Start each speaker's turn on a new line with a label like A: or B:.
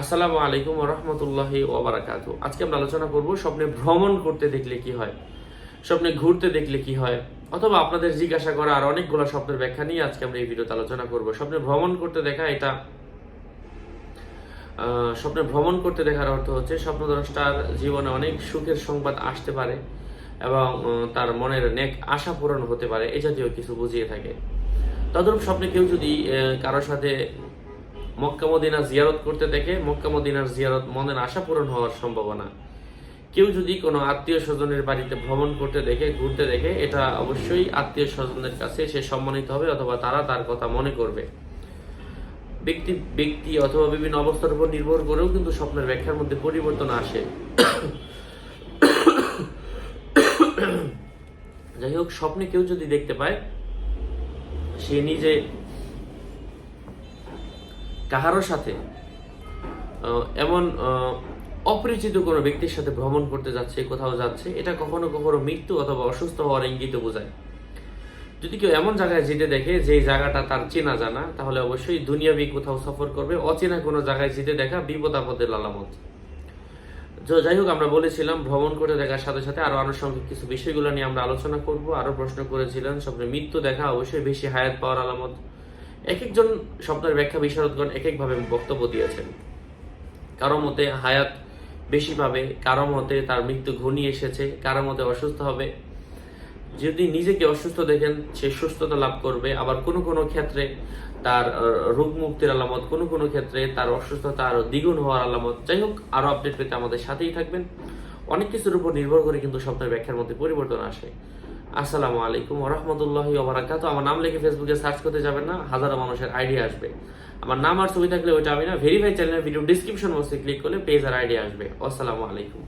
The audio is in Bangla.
A: আসসালামু আলাইকুম রহমতুল্লাহি ওবরাকাতু আজকে আমরা আলোচনা করব স্বপ্নে ভ্রমণ করতে দেখলে কি হয়, স্বপ্নে ঘুরতে দেখলে কি হয়, অথবা আপনাদের জিজ্ঞাসা করা আর অনেকগুলো স্বপ্নের ব্যাখ্যা নিয়ে আজকে আমরা এই ভিডিওতে আলোচনা করব। স্বপ্নে ভ্রমণ করতে দেখা এটা স্বপ্নে ভ্রমণ করতে দেখার অর্থ হচ্ছে স্বপ্নদ্রষ্টার জীবনে অনেক সুখের সংবাদ আসতে পারে এবং তার মনের নেক আশা পূরণ হতে পারে, এ জাতীয় কিছু বুঝিয়ে থাকে। তদরূপ স্বপ্নে কেউ যদি কারোর সাথে মক্কা মদিনা জিয়ারত করতে দেখে মক্কা মদিনার জিয়ারত মনের আশা পূরণ হওয়ার সম্ভাবনা। কেউ যদি কোনো আত্মীয় স্বজনের বাড়িতে ভ্রমণ করতে দেখে, ঘুরতে দেখে, এটা অবশ্যই আত্মীয় স্বজনদের কাছে সে সম্মানিত হবে অথবা তারা তার কথা মনে করবে। ব্যক্তি ব্যক্তি অথবা বিভিন্ন অবস্থার উপর নির্ভর করেও কিন্তু স্বপ্নের ব্যাখ্যার মধ্যে পরিবর্তন আসে। যাই হোক, স্বপ্নে কেউ যদি দেখতে পায়, সে নিজে কাহারও সাথে এমন অপরিচিত কোনো ব্যক্তির সাথে ভ্রমণ করতে যাচ্ছে, কোথাও যাচ্ছে, এটা কখনো কখনো মৃত্যু অথবা অসুস্থ হওয়ার ইঙ্গিত বোঝায়। যদি কেউ এমন জায়গায় যেতে দেখে যে জায়গাটা তার চেনা জানা, তাহলে অবশ্যই দুনিয়াবি কোথাও সফর করবে, অচেনা কোনো জায়গায় যেতে দেখা বিপদ আপদের আলামত তো যাই হোক, আমরা বলেছিলাম ভ্রমণ করে দেখার সাথে সাথে আরও আনুষঙ্গিক কিছু বিষয়গুলো নিয়ে আমরা আলোচনা করব, আরও প্রশ্ন করেছিলেন স্বপ্নে মৃত্যু দেখা অবশ্যই বেশি হায়াত পাওয়ার আলামত। এক একজন স্বপ্নের ব্যাখ্যা বিশারদগণ এক একভাবে বক্তব্য দিয়েছেন। কারও মতে হায়াত বেশি পাবে, কারও মতে তার মৃত্যু ঘনিয়ে এসেছে, কারও মতে অসুস্থ হবে। যদি নিজেকে অসুস্থ দেখেন, সে সুস্থতা লাভ করবে। আবার কোনো কোনো ক্ষেত্রে তার রোগ মুক্তির আলামত, কোনো কোনো ক্ষেত্রে তার অসুস্থতা আরও দ্বিগুণ হওয়ার আলামত। যাই হোক, আরও আপডেট পেতে আমাদের সাথেই থাকবেন। অনেক কিছুর উপর নির্ভর করে কিন্তু স্বপ্নের ব্যাখ্যার মধ্যে পরিবর্তন আসে। আসসালামু আলাইকুম রহমতুল্লাহ ওবরাকাত। আমার নাম লিখে ফেসবুকে সার্চ করতে যাবেন না, হাজারো মানুষের আইডিয়া আসবে। আমার নাম আর ছবি থাকলে ওইটা আমি না ভেরিফাই চ্যানেলের ভিডিও ডিসক্রিপশন বক্সে ক্লিক করলে পেজ আর আইডিয়া আসবে। আসসালামু আলাইকুম।